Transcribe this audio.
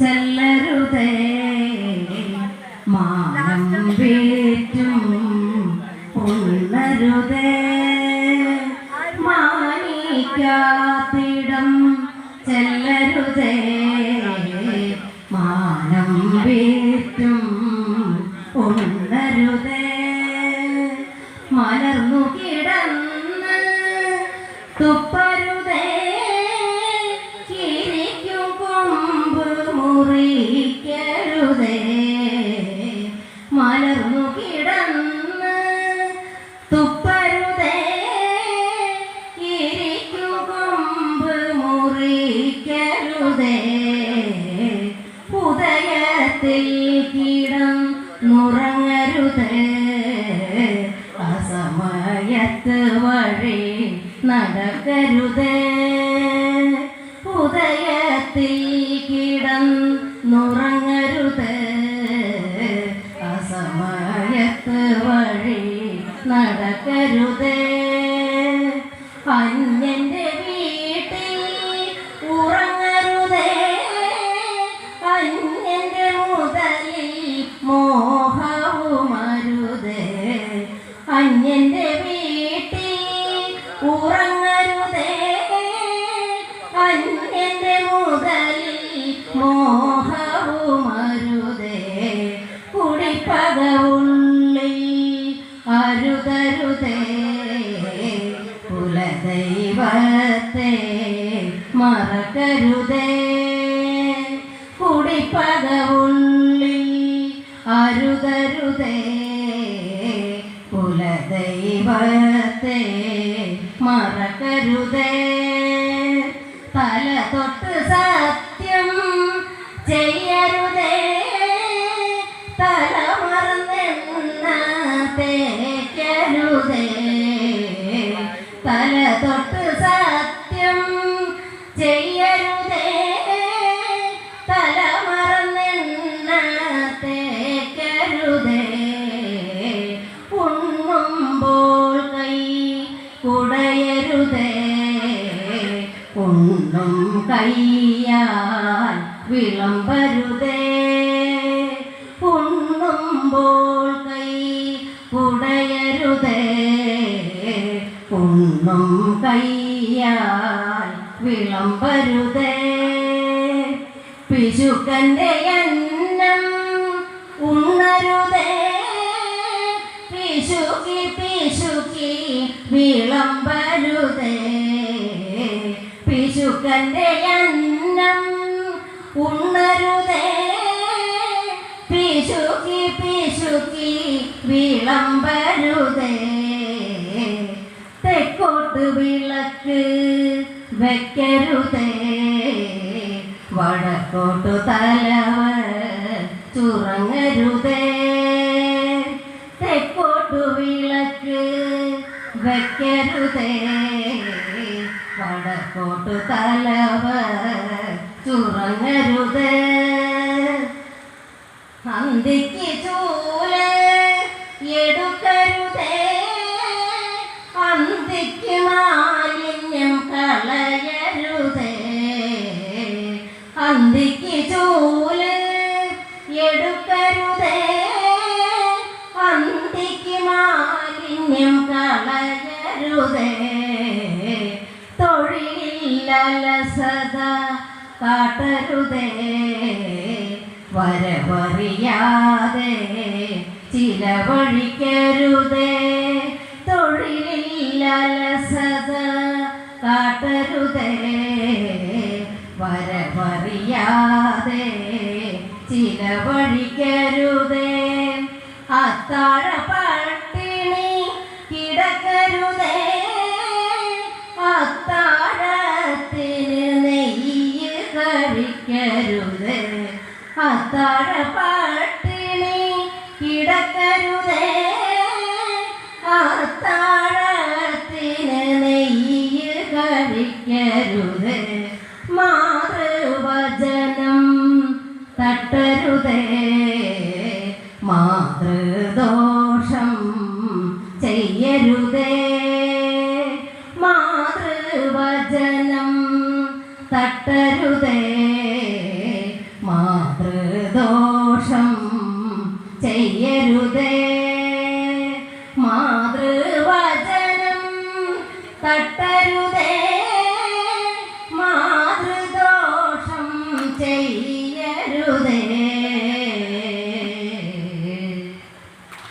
ചെല്ലരുതേ. മാനം വീറ്റും ഉള്ളരുതേ. മാനിക്കാത്തിടം ചെല്ലരുതേ. മാനം വീറ്റും ഉള്ളരുതേ. മലർന്നു കിടന്ന് തുപ്പരുതേ നടക്കരുതേ ഉദയത്തിൽ കിടം നുറങ്ങരുതേ അസമയത്ത് വഴി നടക്കരുത്. അന്യന്റെ மோகவு மருதே குடிப்பத உள்ளில் அருதருதே. குலதெய்வத்தை மறக்கருதே. குடிப்பத உள்ளில் அருதருதே. குலதெய்வத்தை மறக்கருதே. ചെയ്യരുതേ തല മറന്നെണ്ണ തേക്കരുതേ. തല തൊട്ട് സത്യം ചെയ്യരുതേ തല മറന്നെണ്ണ തേക്കരുതേ. ഉണ്ണുമ്പോൾ കൈ കുടയരുതേ ഉണ്ണും കയ്യാൽ വിളമ്പരുതേ ഉണ്ണുമ്പോൾ കൈ പുടയരുതേ ഉണ്ണും കൈയായി വിളമ്പരുതേ പിശുക്കന്റെ അന്നം ഉണ്ണരുതേ പിശുക്കി പിശുക്കി വിളമ്പരുതേ പിശുക്കന്റെ ഉണ്ണരുതേ പിശുക്കി പിശുക്കി വിളമ്പരുതേ തെക്കോട്ട് വിളക്ക് വെക്കരുതേ. വടക്കോട്ടു തലവ ചുറങ്ങരുതേ. തെക്കോട്ടു വിളക്ക് വെക്കരുതേ. വടക്കോട്ടു തലവ ചുറങ്ങരുതേ. അന്തിക്ക് ചൂൽ എടുക്കരുതേ. അന്തിക്ക് അന്തിക്ക് എടുക്കരുതേ. അന്തിക്ക് കളയരുതേ. തൊഴിലലസത കാട്ടരുതേ. വരവറിയാതെ ചിലവഴിക്കരുതേ. തൊഴിലില്ലസത കാട്ടരുതേ. വരവറിയാതെ ചിലവഴിക്കരുതേ. അത്താഴ പട്ടിണി കിടക്കരുതേ. അത്താഴത്തിന് നെയ്യ് കഴിക്കരുതേ. അത്താഴ പട്ടിണി കിടക്കരുതേ. അത്താഴത്തിന് നെയ്യ് കഴിക്കരുതേ. മാതൃവചനം തട്ടരുതേ. മാതൃദോഷം ചെയ്യരുതേ. മാതൃവചനം തട്ടരുതേ. பெயருதே